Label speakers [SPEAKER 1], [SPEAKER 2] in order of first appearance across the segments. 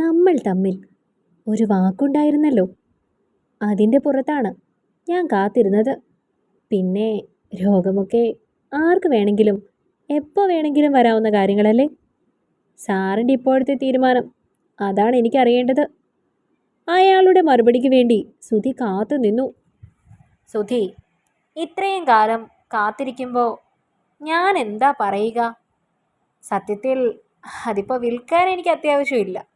[SPEAKER 1] നമ്മൾ തമ്മിൽ ഒരു വാക്കുണ്ടായിരുന്നല്ലോ. അതിന്റെ പുറത്താണ് ഞാൻ കാത്തിരുന്നത്. പിന്നെ രോഗമൊക്കെ ആർക്ക് വേണമെങ്കിലും എപ്പോൾ വേണമെങ്കിലും വരാവുന്ന കാര്യങ്ങളല്ലേ? സാറിന്റെ ഇപ്പോഴത്തെ തീരുമാനം അതാണ് എനിക്കറിയേണ്ടത്. അയാളുടെ മറുപടിക്ക് വേണ്ടി സുധി കാത്തു നിന്നു. സുധി ഇത്രയും കാലം കാത്തിരിക്കുമ്പോൾ ഞാൻ എന്താ പറയുക? സത്യത്തിൽ അതിപ്പോൾ വിൽക്കാൻ എനിക്ക് അത്യാവശ്യമില്ല.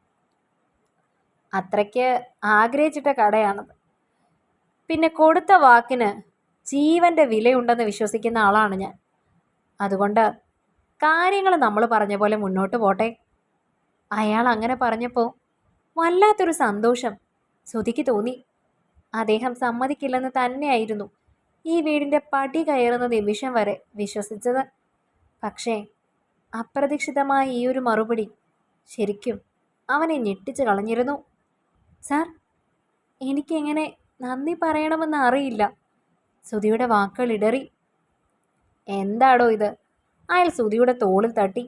[SPEAKER 1] അത്രയ്ക്ക് ആഗ്രഹിച്ചിട്ട കടയാണത്. പിന്നെ കൊടുത്ത വാക്കിന് ജീവന്റെ വിലയുണ്ടെന്ന് വിശ്വസിക്കുന്ന ആളാണ് ഞാൻ. അതുകൊണ്ട് കാര്യങ്ങൾ നമ്മൾ പറഞ്ഞ പോലെ മുന്നോട്ട് പോട്ടെ. അയാൾ അങ്ങനെ പറഞ്ഞപ്പോൾ വല്ലാത്തൊരു സന്തോഷം ശ്രുതിക്ക് തോന്നി. അദ്ദേഹം സമ്മതിക്കില്ലെന്ന് തന്നെയായിരുന്നു ഈ വീടിന്റെ പടി കയറുന്ന നിമിഷം വരെ വിശ്വസിച്ചത്. പക്ഷേ അപ്രതീക്ഷിതമായ ഈ ഒരു മറുപടി ശരിക്കും അവനെ ഞെട്ടിച്ച് കളഞ്ഞിരുന്നു. സാർ എനിക്കെങ്ങനെ നന്ദി പറയണമെന്ന് അറിയില്ല. സുധിയുടെ വാക്കുകൾ ഇടറി. എന്താടോ ഇത്? അയാൾ സുധിയുടെ തോളിൽ തട്ടി.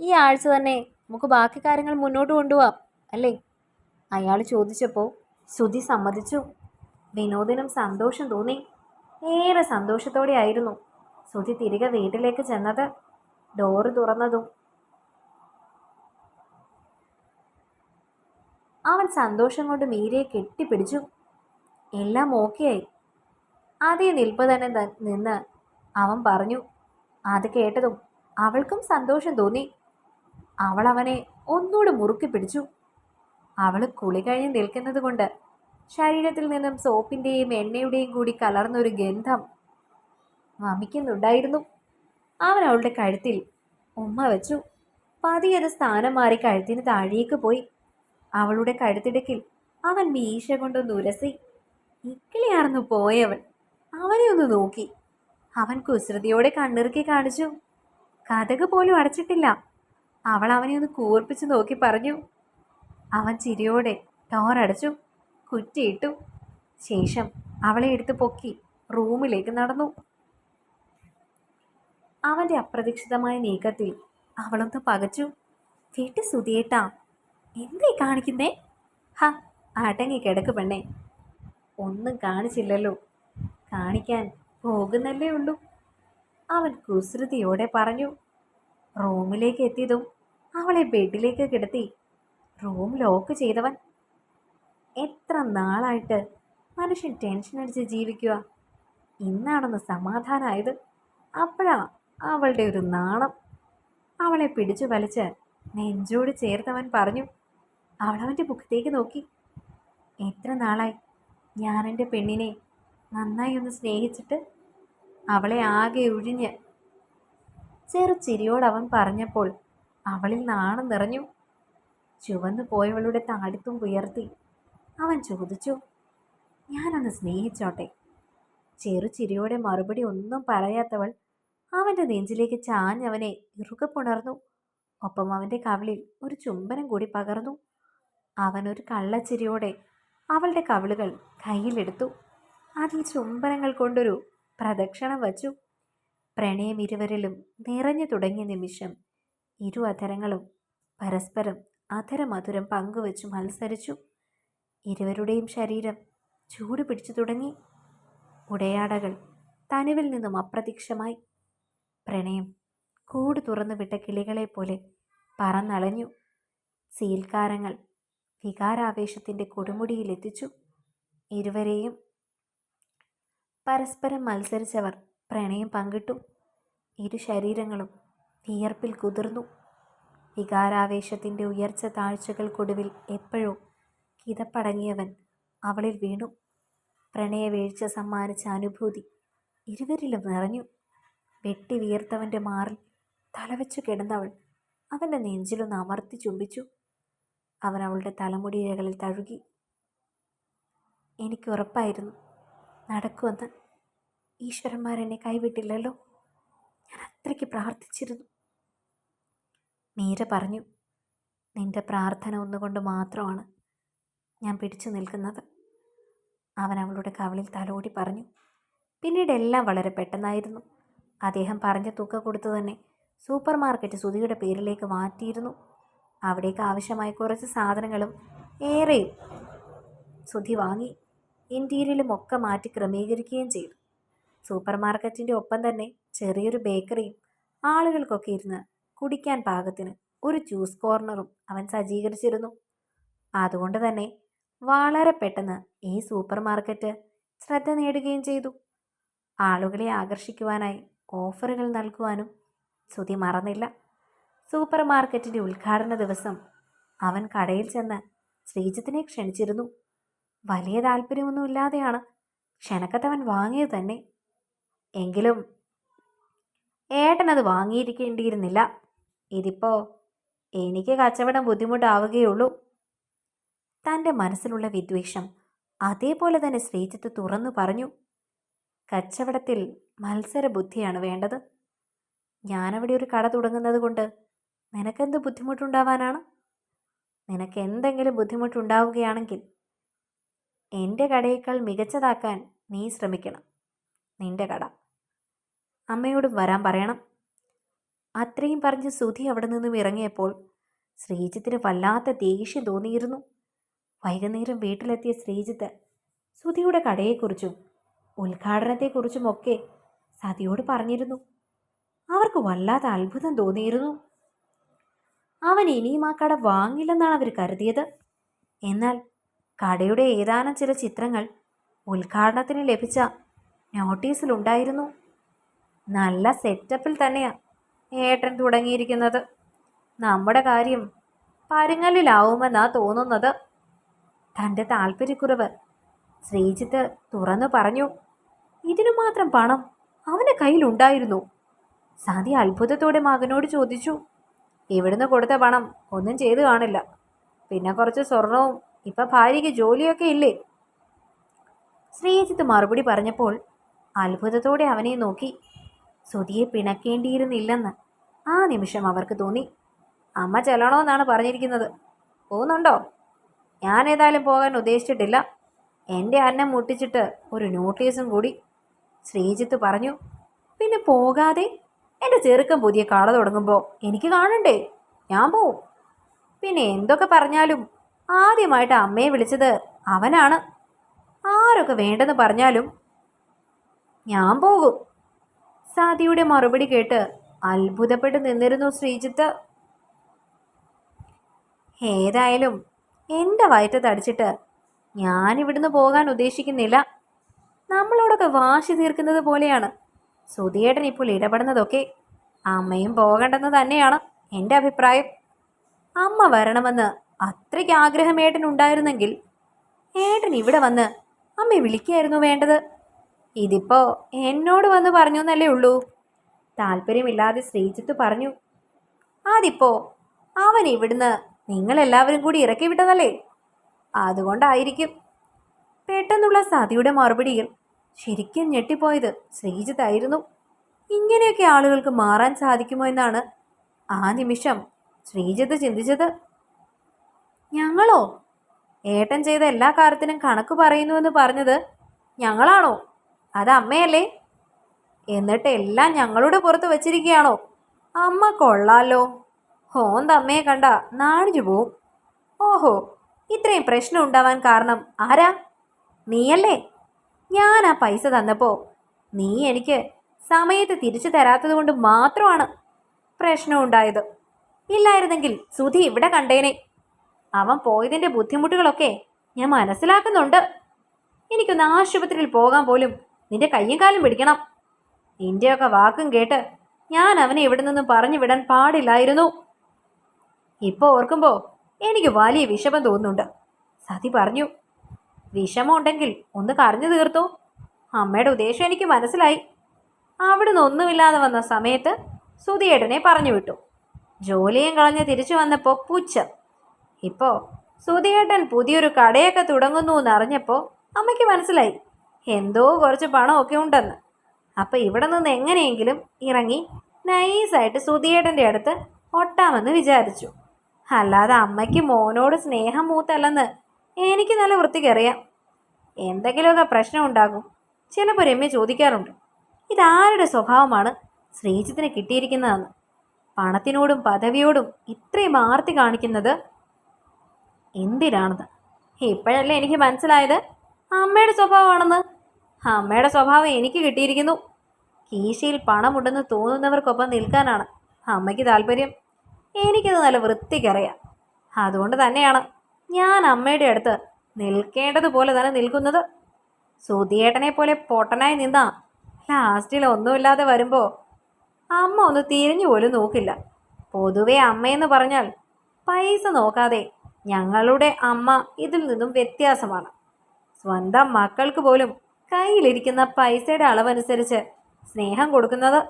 [SPEAKER 1] ഈ ആഴ്ച തന്നെ നമുക്ക് ബാക്കി കാര്യങ്ങൾ മുന്നോട്ട് കൊണ്ടുപോവാം അല്ലേ? അയാൾ ചോദിച്ചപ്പോൾ സുധി സമ്മതിച്ചു. വിനോദിനും സന്തോഷം തോന്നി. ഏറെ സന്തോഷത്തോടെ ആയിരുന്നു സുധി തിരികെ വീട്ടിലേക്ക് ചെന്നത്. ഡോറ് തുറന്നതും അവൻ സന്തോഷം കൊണ്ട് മീരയെ കെട്ടിപ്പിടിച്ചു. എല്ലാം ഓക്കെയായി അതേ നിൽപ്പ് തന്നെ നിന്ന് അവൻ പറഞ്ഞു അത് കേട്ടതും അവൾക്കും സന്തോഷം തോന്നി. അവൾ അവനെ ഒന്നുകൂടെ മുറുക്കി പിടിച്ചു. അവൾ കുളി കഴിഞ്ഞ് നിൽക്കുന്നത് കൊണ്ട് ശരീരത്തിൽ നിന്നും സോപ്പിന്റെയും എണ്ണയുടെയും കൂടി കലർന്നൊരു ഗന്ധം വമിക്കുന്നുണ്ടായിരുന്നു. അവൻ അവളുടെ കഴുത്തിൽ ഉമ്മ വെച്ചു. പതിയത് സ്ഥാനം മാറി കഴുത്തിന് താഴേക്ക് പോയി. അവളുടെ കഴുത്തിടക്കിൽ അവൻ മീശ കൊണ്ടൊന്ന് ഉരസി. ഇക്കിളിയാർന്നു പോയവൻ. അവനെ ഒന്ന് നോക്കി. അവൻ കുസൃതിയോടെ കണ്ണിറുക്കി കാണിച്ചു. കഥക് പോലും അടച്ചിട്ടില്ല. അവൾ അവനെ ഒന്ന് കൂർപ്പിച്ച് നോക്കി പറഞ്ഞു. അവൻ ചിരിയോടെ ടോറടച്ചു കുറ്റിയിട്ടു. ശേഷം അവളെ എടുത്ത് പൊക്കി റൂമിലേക്ക് നടന്നു. അവന്റെ അപ്രതീക്ഷിതമായ നീക്കത്തിൽ അവളൊന്ന് പകച്ചു. കേട്ട് സുധിയേട്ടാ എന്തേ കാണിക്കുന്നേ? ഹ അടങ്ങി കിടക്ക് പെണ്ണേ. ഒന്നും കാണിച്ചില്ലല്ലോ. കാണിക്കാൻ പോകുന്നല്ലേ ഉള്ളൂ. അവൻ കുസൃതിയോടെ പറഞ്ഞു. റൂമിലേക്ക് എത്തിയതും അവളെ ബെഡിലേക്ക് കിടത്തി. റൂം ലോക്ക് ചെയ്തവൻ. എത്ര നാളായിട്ട് മനുഷ്യൻ ടെൻഷൻ അടിച്ച് ജീവിക്കുക. ഇന്നാണൊന്ന് സമാധാനമായത് അപ്പോഴാ അവളുടെ ഒരു നാണം. അവളെ പിടിച്ചു വലിച്ച് നെഞ്ചോട് ചേർത്തവൻ പറഞ്ഞു. അവളവന്റെ മുഖത്തേക്ക് നോക്കി. എത്ര നാളായി ഞാൻ എന്റെ പെണ്ണിനെ നന്നായി ഒന്ന് സ്നേഹിച്ചിട്ട് അവളെ ആകെ ഒഴിഞ്ഞ് ചെറു ചിരിയോടവൻ പറഞ്ഞപ്പോൾ അവളിൽ നാണം നിറഞ്ഞു. ചുവന്നു പോയവളുടെ താടിത്തും ഉയർത്തി അവൻ ചോദിച്ചു ഞാനൊന്ന് സ്നേഹിച്ചോട്ടെ? ചെറു ചിരിയോടെ മറുപടി ഒന്നും പറയാത്തവൾ അവന്റെ നെഞ്ചിലേക്ക് ചാഞ്ഞവനെ ഇറുകെ പുണർന്നു ഒപ്പം അവന്റെ കവിളിൽ ഒരു ചുംബനം കൂടി പകർന്നു. അവനൊരു കള്ളച്ചിരിയോടെ അവളുടെ കവിളുകൾ കയ്യിലെടുത്തു. അതിൽ ചുംബനങ്ങൾ കൊണ്ടൊരു പ്രദക്ഷിണം വച്ചു. പ്രണയം ഇരുവരിലും നിറഞ്ഞു തുടങ്ങിയ നിമിഷം ഇരു അധരങ്ങളും പരസ്പരം അധരമധുരം പങ്കുവച്ചു മത്സരിച്ചു. ഇരുവരുടെയും ശരീരം ചൂട് പിടിച്ചു തുടങ്ങി. ഉടയാടകൾ തനുവിൽ നിന്നും അപ്രത്യക്ഷമായി. പ്രണയം കൂട് തുറന്നു വിട്ട കിളികളെ പോലെ പറന്നളഞ്ഞു സീൽക്കാരങ്ങൾ വികാരാവേശത്തിന്റെ കൊടുമുടിയിലെത്തിച്ചു. ഇരുവരെയും പരസ്പരം മത്സരിച്ചവർ പ്രണയം പങ്കിട്ടു. ഇരു ശരീരങ്ങളും വിയർപ്പിൽ കുതിർന്നു. വികാരാവേശത്തിന്റെ ഉയർച്ച താഴ്ചകൾക്കൊടുവിൽ എപ്പോഴോ കിതപ്പടങ്ങിയവൻ അവളിൽ വീണു. പ്രണയവീഴ്ച സമ്മാനിച്ച അനുഭൂതി ഇരുവരിലും നിറഞ്ഞു. വെട്ടി വിയർത്തവന്റെ മാറിൽ തലവെച്ചു കിടന്നവൾ അവന്റെ നെഞ്ചിലൊന്ന് അമർത്തി ചുംബിച്ചു. അവൻ അവളുടെ തലമുടി തലമുടിയിഴകളിൽ തഴുകി. എനിക്ക് ഉറപ്പായിരുന്നു. നടക്കുമെന്ന് ഈശ്വരന്മാരെന്നെ കൈവിട്ടില്ലല്ലോ. ഞാൻ അത്രയ്ക്ക് പ്രാർത്ഥിച്ചിരുന്നു. മീര പറഞ്ഞു നിന്റെ പ്രാർത്ഥന ഒന്നുകൊണ്ട് മാത്രമാണ് ഞാൻ പിടിച്ചു നിൽക്കുന്നത്. അവൻ അവളുടെ കവളിൽ തലോടി പറഞ്ഞു പിന്നീട് എല്ലാം വളരെ പെട്ടെന്നായിരുന്നു. അദ്ദേഹം പറഞ്ഞ തുക കൊടുത്തു തന്നെ സൂപ്പർ മാർക്കറ്റ് സുധിയുടെ പേരിലേക്ക് മാറ്റിയിരുന്നു. അവിടേക്ക് ആവശ്യമായ കുറച്ച് സാധനങ്ങളും ഏറെ സുധി വാങ്ങി ഇന്റീരിയലും ഒക്കെ മാറ്റി ക്രമീകരിക്കുകയും ചെയ്തു. സൂപ്പർ മാർക്കറ്റിന്റെ ഒപ്പം തന്നെ ചെറിയൊരു ബേക്കറിയും ആളുകൾക്കൊക്കെ ഇരുന്ന് കുടിക്കാൻ പാകത്തിന് ഒരു ജ്യൂസ് കോർണറും അവൻ സജ്ജീകരിച്ചിരുന്നു. അതുകൊണ്ട് തന്നെ വളരെ പെട്ടെന്ന് ഈ സൂപ്പർ മാർക്കറ്റ് ശ്രദ്ധ നേടുകയും ചെയ്തു. ആളുകളെ ആകർഷിക്കുവാനായി ഓഫറുകൾ നൽകുവാനും ശ്രുതി മറന്നില്ല. സൂപ്പർ മാർക്കറ്റിന്റെ ഉദ്ഘാടന ദിവസം അവൻ കടയിൽ ചെന്ന് ശ്രീജിത്തിനെ ക്ഷണിച്ചിരുന്നു. വലിയ താല്പര്യമൊന്നുമില്ലാതെയാണ് ക്ഷണക്കത്തവൻ വാങ്ങിയത് തന്നെ. എങ്കിലും ഏട്ടനത് വാങ്ങിയിരിക്കേണ്ടിയിരുന്നില്ല. ഇതിപ്പോ എനിക്ക് കച്ചവടം ബുദ്ധിമുട്ടാവുകയുള്ളൂ. തന്റെ മനസ്സിലുള്ള വിദ്വേഷം അതേപോലെ തന്നെ ശ്രീജിത്ത് തുറന്നു പറഞ്ഞു. കച്ചവടത്തിൽ മത്സര ബുദ്ധിയാണ് വേണ്ടത്. ഞാനവിടെ ഒരു കട തുടങ്ങുന്നത് കൊണ്ട് നിനക്കെന്ത് ബുദ്ധിമുട്ടുണ്ടാവാനാണ്? നിനക്ക് എന്തെങ്കിലും ബുദ്ധിമുട്ടുണ്ടാവുകയാണെങ്കിൽ എന്റെ കടയേക്കാൾ മികച്ചതാക്കാൻ നീ ശ്രമിക്കണം. നിന്റെ കട. അമ്മയോടും വരാൻ പറയണം. അത്രയും പറഞ്ഞ് സുധി അവിടെ നിന്നും ഇറങ്ങിയപ്പോൾ ശ്രീജിത്തിന് വല്ലാത്ത ദേഷ്യം തോന്നിയിരുന്നു. വൈകുന്നേരം വീട്ടിലെത്തിയ ശ്രീജിത്ത് സുധിയുടെ കടയെക്കുറിച്ചും ഉദ്ഘാടനത്തെക്കുറിച്ചുമൊക്കെ സതിയോട് പറഞ്ഞിരുന്നു. അവർക്ക് വല്ലാത്ത അത്ഭുതം തോന്നിയിരുന്നു. അവൻ ഇനിയും ആ കട വാങ്ങില്ലെന്നാണ് അവർ കരുതിയത്. എന്നാൽ കടയുടെ ഏതാനും ചില ചിത്രങ്ങൾ ഉദ്ഘാടനത്തിന് ലഭിച്ച നോട്ടീസിലുണ്ടായിരുന്നു. നല്ല സെറ്റപ്പിൽ തന്നെയാ ഏട്ടൻ തുടങ്ങിയിരിക്കുന്നത്. നമ്മുടെ കാര്യം പരുങ്ങലിലാവുമെന്നാ തോന്നുന്നത്. തന്റെ താല്പര്യക്കുറവ് ശ്രീജിത്ത് തുറന്നു പറഞ്ഞു. ഇതിനു മാത്രം പണം അവന്റെ കയ്യിലുണ്ടായിരുന്നു. സതി അത്ഭുതത്തോടെ മകനോട് ചോദിച്ചു. ഇവിടുന്ന് കൊടുത്ത പണം ഒന്നും ചെയ്തു കാണില്ല. പിന്നെ കുറച്ച് സ്വർണവും ഇപ്പൊ ഭാര്യയ്ക്ക് ജോലിയൊക്കെ ഇല്ലേ? ശ്രീജിത്ത് മറുപടി പറഞ്ഞപ്പോൾ അത്ഭുതത്തോടെ അവനെ നോക്കി. സുധിയെ പിണക്കേണ്ടിയിരുന്നില്ലെന്ന് ആ നിമിഷം അവർക്ക് തോന്നി. അമ്മ ചെല്ലണമെന്നാണ് പറഞ്ഞിരിക്കുന്നത്. പോകുന്നുണ്ടോ? ഞാൻ ഏതായാലും പോകാൻ ഉദ്ദേശിച്ചിട്ടില്ല. എന്റെ അന്നം മുട്ടിച്ചിട്ട് ഒരു നോട്ടീസും കൂടി. ശ്രീജിത്ത് പറഞ്ഞു പിന്നെ പോകാതെ എന്റെ ചെറുക്കൻ പുതിയ കട തുടങ്ങുമ്പോൾ എനിക്ക് കാണണ്ടേ? ഞാൻ പോവും. പിന്നെ എന്തൊക്കെ പറഞ്ഞാലും ആദ്യമായിട്ട് അമ്മയെ വിളിച്ചത് അവനാണ്. ആരൊക്കെ വേണ്ടെന്ന് പറഞ്ഞാലും ഞാൻ പോകും. സാദിയുടെ മറുപടി കേട്ട് അത്ഭുതപ്പെട്ട് നിന്നിരുന്നു ശ്രീജിത്ത്. ഏതായാലും എന്റെ വയറ്റ് തടിച്ചിട്ട് ഞാൻ ഇവിടുന്ന് പോകാൻ ഉദ്ദേശിക്കുന്നില്ല. നമ്മളോടൊക്കെ വാശി തീർക്കുന്നത് പോലെയാണ്. സുധിയേട്ടൻ ഇപ്പോൾ ഇടപെടുന്നതൊക്കെ അമ്മയും പോകണ്ടെന്ന് തന്നെയാണ് എന്റെ അഭിപ്രായം. അമ്മ വരണമെന്ന് അത്രയ്ക്ക് ആഗ്രഹം ഏട്ടനുണ്ടായിരുന്നെങ്കിൽ ഏട്ടൻ ഇവിടെ വന്ന് അമ്മയെ വിളിക്കായിരുന്നു വേണ്ടത്. ഇതിപ്പോ എന്നോട് വന്ന് പറഞ്ഞു എന്നല്ലേ ഉള്ളൂ. താല്പര്യമില്ലാതെ ശ്രീജിത്ത് പറഞ്ഞു അതിപ്പോ അവൻ ഇവിടുന്ന് നിങ്ങളെല്ലാവരും കൂടി ഇറക്കി വിട്ടതല്ലേ? അതുകൊണ്ടായിരിക്കും. പെട്ടെന്നുള്ള സതിയുടെ മറുപടിയിൽ ശരിക്കും ഞെട്ടിപ്പോയത് ശ്രീജിത്തായിരുന്നു. ഇങ്ങനെയൊക്കെ ആളുകൾക്ക് മാറാൻ സാധിക്കുമോ എന്നാണ് ആ നിമിഷം ശ്രീജിത്ത് ചിന്തിച്ചത്. ഞങ്ങളോ? ഏട്ടൻ ചെയ്ത എല്ലാ കാര്യത്തിനും കണക്ക് പറയുന്നുവെന്ന് പറഞ്ഞത് ഞങ്ങളാണോ? അത് അമ്മയല്ലേ? എന്നിട്ട് എല്ലാം ഞങ്ങളുടെ പുറത്ത് വച്ചിരിക്കുകയാണോ? അമ്മ കൊള്ളാലോ. ഹോന്ത് അമ്മയെ കണ്ട നാണിച്ചു പോവും. ഓഹോ ഇത്രയും പ്രശ്നം ഉണ്ടാവാൻ കാരണം ആരാ? നീയല്ലേ? ഞാൻ ആ പൈസ തന്നപ്പോൾ നീ എനിക്ക് സമയത്ത് തിരിച്ചു തരാത്തത് കൊണ്ട് മാത്രമാണ് പ്രശ്നമുണ്ടായത് ഇല്ലായിരുന്നെങ്കിൽ സുധി ഇവിടെ കണ്ടേനെ. അവൻ പോയതിന്റെ ബുദ്ധിമുട്ടുകളൊക്കെ ഞാൻ മനസ്സിലാക്കുന്നുണ്ട്. എനിക്കൊന്ന് ആശുപത്രിയിൽ പോകാൻ പോലും നിന്റെ കയ്യും കാലും പിടിക്കണം. നിന്റെയൊക്കെ വാക്കും കേട്ട് ഞാൻ അവനെ ഇവിടെ നിന്നും പറഞ്ഞു വിടാൻ പാടില്ലായിരുന്നു. ഇപ്പോൾ ഓർക്കുമ്പോൾ എനിക്ക് വലിയ വിഷമം തോന്നുന്നുണ്ട്. സതി പറഞ്ഞു വിഷമം ഉണ്ടെങ്കിൽ ഒന്ന് കരഞ്ഞു തീർത്തു. അമ്മയുടെ ഉദ്ദേശം എനിക്ക് മനസ്സിലായി. അവിടുന്ന് ഒന്നുമില്ലാതെ വന്ന സമയത്ത് സുധിയേട്ടനെ പറഞ്ഞു വിട്ടു. ജോലിയും കളഞ്ഞ് തിരിച്ചു വന്നപ്പോൾ പുച്ഛം. ഇപ്പോൾ സുധിയേട്ടൻ പുതിയൊരു കടയൊക്കെ തുടങ്ങുന്നു എന്നറിഞ്ഞപ്പോൾ അമ്മയ്ക്ക് മനസ്സിലായി. എന്തോ കുറച്ച് പണമൊക്കെ ഉണ്ടെന്ന്. അപ്പം ഇവിടെ നിന്ന് എങ്ങനെയെങ്കിലും ഇറങ്ങി നൈസായിട്ട് സുധിയേട്ടന്റെ അടുത്ത് ഒട്ടാമെന്ന് വിചാരിച്ചു. അല്ലാതെ അമ്മയ്ക്ക് മോനോട് സ്നേഹം മൂത്തല്ലെന്ന് എനിക്ക് നല്ല വൃത്തിക്കറിയാം. എന്തെങ്കിലുമൊക്കെ പ്രശ്നം ഉണ്ടാകും ചിലപ്പോൾ രമ്യ ചോദിക്കാറുണ്ട് ഇതാരുടെ സ്വഭാവമാണ് ശ്രീജിത്തിന് കിട്ടിയിരിക്കുന്നതെന്ന്? പണത്തിനോടും പദവിയോടും ഇത്രയും ആർത്തി കാണിക്കുന്നത് എന്തിനാണെന്ന്? ഇപ്പോഴല്ലേ എനിക്ക് മനസ്സിലായത്? അമ്മയുടെ സ്വഭാവമാണെന്ന്. അമ്മയുടെ സ്വഭാവം എനിക്ക് കിട്ടിയിരിക്കുന്നു. കീശയിൽ പണമുണ്ടെന്ന് തോന്നുന്നവർക്കൊപ്പം നിൽക്കാനാണ് അമ്മയ്ക്ക് താല്പര്യം. എനിക്കത് നല്ല വൃത്തിക്കറിയാം. അതുകൊണ്ട് തന്നെയാണ് ഞാൻ അമ്മയുടെ അടുത്ത് നിൽക്കേണ്ടതുപോലെ തന്നെ നിൽക്കുന്നത്. സുധിയേട്ടനെ പോലെ പൊട്ടനായി നിന്നാ. ലാസ്റ്റിൽ ഒന്നുമില്ലാതെ വരുമ്പോൾ അമ്മ ഒന്ന് തിരിഞ്ഞു പോലും നോക്കില്ല. പൊതുവെ അമ്മയെന്ന് പറഞ്ഞാൽ പൈസ നോക്കാതെ ഞങ്ങളുടെ അമ്മ ഇതിൽ നിന്നും വ്യത്യാസമാണ്. സ്വന്തം മക്കൾക്ക് പോലും കയ്യിലിരിക്കുന്ന പൈസയുടെ അളവനുസരിച്ച് സ്നേഹം കൊടുക്കുന്നത്.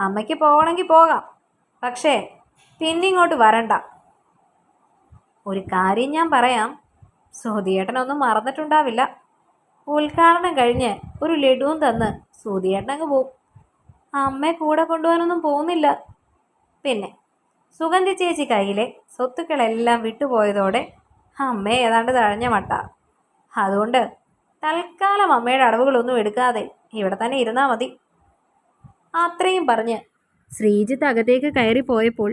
[SPEAKER 1] അമ്മയ്ക്ക് പോകണമെങ്കിൽ പോകാം. പക്ഷേ പിന്നിങ്ങോട്ട് വരണ്ട. ഒരു കാര്യം ഞാൻ പറയാം. സുധിയേട്ടനൊന്നും മറന്നിട്ടുണ്ടാവില്ല. ഉദ്ഘാടനം കഴിഞ്ഞ് ഒരു ലഡുവും തന്ന് സുധിയേട്ടൻ അങ്ങ് പോവും. അമ്മയെ കൂടെ കൊണ്ടുപോകാനൊന്നും പോകുന്നില്ല. പിന്നെ സുഗന്ധി ചേച്ചി കയ്യിലെ സ്വത്തുക്കളെല്ലാം വിട്ടുപോയതോടെ അമ്മയെ ഏതാണ്ട് തഴഞ്ഞ മട്ട. അതുകൊണ്ട് തൽക്കാലം അമ്മയുടെ അടവുകളൊന്നും എടുക്കാതെ ഇവിടെ തന്നെ ഇരുന്നാൽ മതി. അത്രയും പറഞ്ഞ് ശ്രീജിത്ത് അകത്തേക്ക് കയറി പോയപ്പോൾ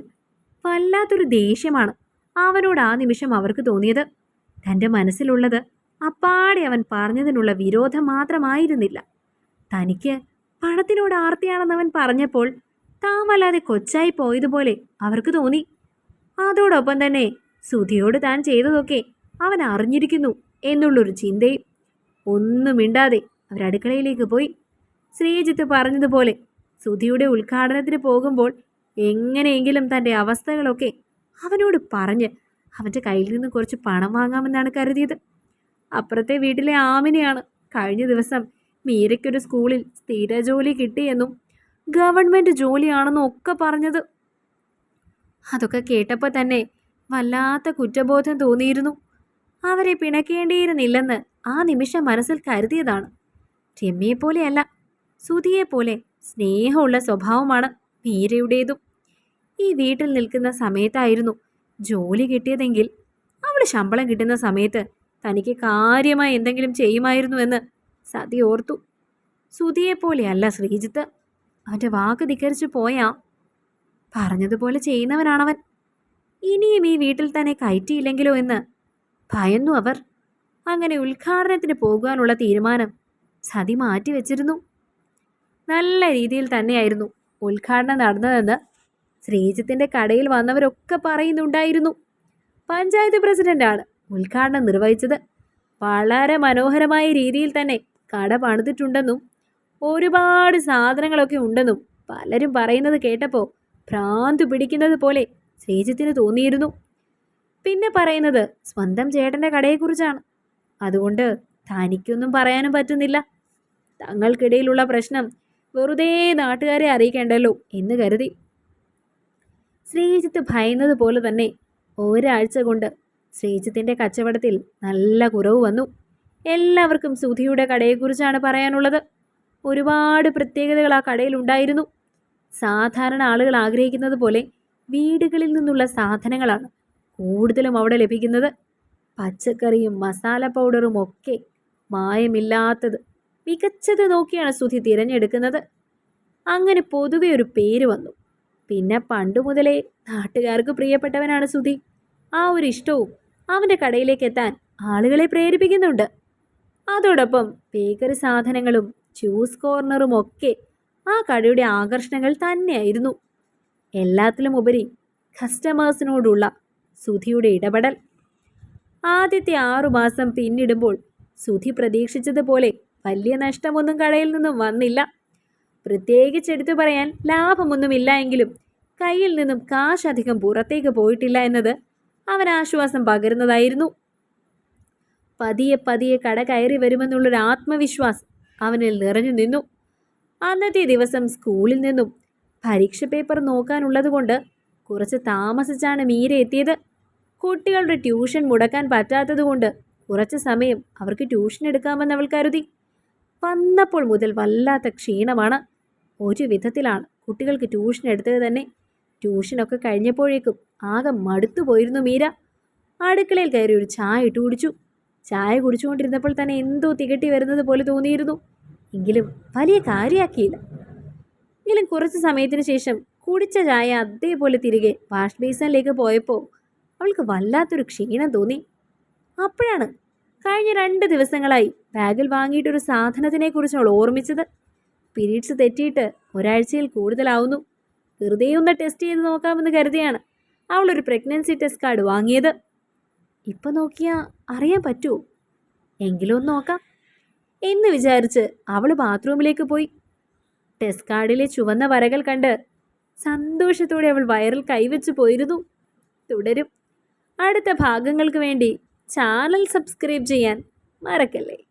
[SPEAKER 1] വല്ലാത്തൊരു ദേഷ്യമാണ് അവനോട് ആ നിമിഷം അവർക്ക് തോന്നിയത്. തന്റെ മനസ്സിലുള്ളത് അപ്പാടെ അവൻ പറഞ്ഞതിനുള്ള വിരോധം മാത്രമായിരുന്നില്ല. തനിക്ക് പണത്തിനോട് ആർത്തിയാണെന്ന് അവൻ പറഞ്ഞപ്പോൾ താൻ വല്ലാതെ കൊച്ചായി പോയതുപോലെ അവർക്ക് തോന്നി. അതോടൊപ്പം തന്നെ സുധിയോട് താൻ ചെയ്തതൊക്കെ അവൻ അറിഞ്ഞിരിക്കുന്നു എന്നുള്ളൊരു ചിന്തയും ഒന്നും മിണ്ടാതെ അവരടുക്കളയിലേക്ക് പോയി. ശ്രീജിത്ത് പറഞ്ഞതുപോലെ സുധിയുടെ ഉദ്ഘാടനത്തിന് പോകുമ്പോൾ എങ്ങനെയെങ്കിലും തന്റെ അവസ്ഥകളൊക്കെ അവനോട് പറഞ്ഞ് അവന്റെ കയ്യിൽ നിന്ന് കുറച്ച് പണം വാങ്ങാമെന്നാണ് കരുതിയത്. അപ്പുറത്തെ വീട്ടിലെ ആമിനെയാണ് കഴിഞ്ഞ ദിവസം മീരയ്ക്കൊരു സ്കൂളിൽ സ്ഥിര ജോലി കിട്ടിയെന്നും ഗവൺമെന്റ് ജോലിയാണെന്നും ഒക്കെ പറഞ്ഞത്. അതൊക്കെ കേട്ടപ്പോൾ തന്നെ വല്ലാത്ത കുറ്റബോധം തോന്നിയിരുന്നു. അവരെ പിണക്കേണ്ടിയിരുന്നില്ലെന്ന് ആ നിമിഷം മനസ്സിൽ കരുതിയതാണ്. രമ്യയെപ്പോലെയല്ല സുതിയെപ്പോലെ സ്നേഹമുള്ള സ്വഭാവമാണ് മീരയുടേതും. ഈ വീട്ടിൽ നിൽക്കുന്ന സമയത്തായിരുന്നു ജോലി കിട്ടിയതെങ്കിൽ അവൾ ശമ്പളം കിട്ടുന്ന സമയത്ത് തനിക്ക് കാര്യമായി എന്തെങ്കിലും ചെയ്യുമായിരുന്നുവെന്ന് സതി ഓർത്തു. സുതിയെപ്പോലെയല്ല ശ്രീജിത്ത്. അവന്റെ വാക്ക് ധിക്കരിച്ചു പോയാ പറഞ്ഞതുപോലെ ചെയ്യുന്നവനാണവൻ. ഇനിയും ഈ വീട്ടിൽ തന്നെ കയറ്റിയില്ലെങ്കിലോ എന്ന് ഭയന്നു അവർ. അങ്ങനെ ഉദ്ഘാടനത്തിന് പോകാനുള്ള തീരുമാനം സതി മാറ്റിവെച്ചിരുന്നു. നല്ല രീതിയിൽ തന്നെയായിരുന്നു ഉദ്ഘാടനം നടന്നതെന്ന് ശ്രീജിത്തിന്റെ കടയിൽ വന്നവരൊക്കെ പറയുന്നുണ്ടായിരുന്നു. പഞ്ചായത്ത് പ്രസിഡന്റാണ് ഉദ്ഘാടനം നിർവഹിച്ചത്. വളരെ മനോഹരമായ രീതിയിൽ തന്നെ കട പണിതിട്ടുണ്ടെന്നും ഒരുപാട് സാധനങ്ങളൊക്കെ ഉണ്ടെന്നും പലരും പറയുന്നത് കേട്ടപ്പോൾ ഭ്രാന്ത് പിടിക്കുന്നത് പോലെ ശ്രീജിത്തിന് തോന്നിയിരുന്നു. പിന്നെ പറയുന്നത് സ്വന്തം ചേട്ടന്റെ കടയെക്കുറിച്ചാണ്. അതുകൊണ്ട് തനിക്കൊന്നും പറയാനും പറ്റുന്നില്ല. തങ്ങൾക്കിടയിലുള്ള പ്രശ്നം വെറുതെ നാട്ടുകാരെ അറിയിക്കേണ്ടല്ലോ എന്ന് കരുതി. ശ്രീജിത്ത് ഭയന്നത് പോലെ തന്നെ ഒരാഴ്ച കൊണ്ട് ശ്രീജിത്തിന്റെ കച്ചവടത്തിൽ നല്ല കുറവ് വന്നു. എല്ലാവർക്കും സുധിയുടെ കടയെക്കുറിച്ചാണ് പറയാനുള്ളത്. ഒരുപാട് പ്രത്യേകതകൾ ആ കടയിൽ ഉണ്ടായിരുന്നു. സാധാരണ ആളുകൾ ആഗ്രഹിക്കുന്നത് പോലെ വീടുകളിൽ നിന്നുള്ള സാധനങ്ങളാണ് കൂടുതലും അവിടെ ലഭിക്കുന്നത്. പച്ചക്കറിയും മസാല പൗഡറും ഒക്കെ മായമില്ലാത്തത് മികച്ചത് നോക്കിയാണ് സുധി തിരഞ്ഞെടുക്കുന്നത്. അങ്ങനെ പൊതുവെ ഒരു പേര് വന്നു. പിന്നെ പണ്ടു മുതലേ നാട്ടുകാർക്ക് പ്രിയപ്പെട്ടവനാണ് സുധി. ആ ഒരു ഇഷ്ടവും അവന്റെ കടയിലേക്ക് എത്താൻ ആളുകളെ പ്രേരിപ്പിക്കുന്നുണ്ട്. അതോടൊപ്പം ബേക്കറി സാധനങ്ങളും ജ്യൂസ് കോർണറും ഒക്കെ ആ കടയുടെ ആകർഷണങ്ങൾ തന്നെയായിരുന്നു. എല്ലാത്തിലും ഉപരി കസ്റ്റമേഴ്സിനോടുള്ള സുധിയുടെ ഇടപെടൽ. ആദ്യത്തെ ആറുമാസം പിന്നിടുമ്പോൾ സുധി പ്രതീക്ഷിച്ചതുപോലെ വലിയ നഷ്ടമൊന്നും കടയിൽ നിന്നും വന്നില്ല. പ്രത്യേകിച്ച് എടുത്തു പറയാൻ ലാഭമൊന്നുമില്ല എങ്കിലും കയ്യിൽ നിന്നും കാശ് അധികം പുറത്തേക്ക് പോയിട്ടില്ല എന്നത് അവൻ ആശ്വാസം പകരുന്നതായിരുന്നു. പതിയെ പതിയെ കട കയറി വരുമെന്നുള്ളൊരു ആത്മവിശ്വാസം അവനിൽ നിറഞ്ഞു നിന്നു. അന്നത്തെ ദിവസം സ്കൂളിൽ നിന്നും പരീക്ഷ പേപ്പർ നോക്കാനുള്ളതുകൊണ്ട് കുറച്ച് താമസിച്ചാണ് മീര എത്തിയത്. കുട്ടികളുടെ ട്യൂഷൻ മുടക്കാൻ പറ്റാത്തതുകൊണ്ട് കുറച്ച് സമയം അവർക്ക് ട്യൂഷൻ എടുക്കാമെന്ന് അവൾ കരുതി. വന്നപ്പോൾ മുതൽ വല്ലാത്ത ക്ഷീണമാണ്. ഒരു വിധത്തിലാണ്. കുട്ടികൾക്ക് ട്യൂഷൻ എടുത്തത് തന്നെ. ട്യൂഷനൊക്കെ കഴിഞ്ഞപ്പോഴേക്കും ആകെ മടുത്തു പോയിരുന്നു മീര. അടുക്കളയിൽ കയറി ഒരു ചായ ഇട്ട് കുടിച്ചു. ചായ കുടിച്ചുകൊണ്ടിരുന്നപ്പോൾ തന്നെ എന്തോ തികട്ടി വരുന്നത് പോലെ തോന്നിയിരുന്നു. എങ്കിലും വലിയ കാര്യമാക്കിയില്ല എങ്കിലും കുറച്ച് സമയത്തിന് ശേഷം കുടിച്ച ചായ അതേപോലെ തിരികെ വാഷ് ബേസിനിലേക്ക് പോയപ്പോൾ അവൾക്ക് വല്ലാത്തൊരു ക്ഷീണം തോന്നി. അപ്പോഴാണ് കഴിഞ്ഞ രണ്ട് ദിവസങ്ങളായി ബാഗിൽ വാങ്ങിയിട്ടൊരു സാധനത്തിനെക്കുറിച്ച് അവൾ ഓർമ്മിച്ചത്. പീരീഡ്സ് തെറ്റിയിട്ട് ഒരാഴ്ചയിൽ കൂടുതലാവുന്നു. വെറുതെ ഒന്ന് ടെസ്റ്റ് ചെയ്ത് നോക്കാമെന്ന് കരുതിയാണ് അവൾ ഒരു പ്രഗ്നൻസി ടെസ്റ്റ് കാർഡ് വാങ്ങിയത്. ഇപ്പം നോക്കിയാൽ അറിയാൻ പറ്റുമോ എങ്കിലും ഒന്ന് നോക്കാം. എന്ന് വിചാരിച്ച് അവൾ ബാത്റൂമിലേക്ക് പോയി. ടെസ്റ്റ് കാർഡിലെ ചുവന്ന വരകൾ കണ്ട് സന്തോഷത്തോടെ അവൾ വയറിൽ കൈവച്ച് പോയിരുന്നു. തുടരും. അടുത്ത ഭാഗങ്ങൾക്ക് വേണ്ടി ചാനൽ സബ്സ്ക്രൈബ് ചെയ്യാൻ മറക്കല്ലേ?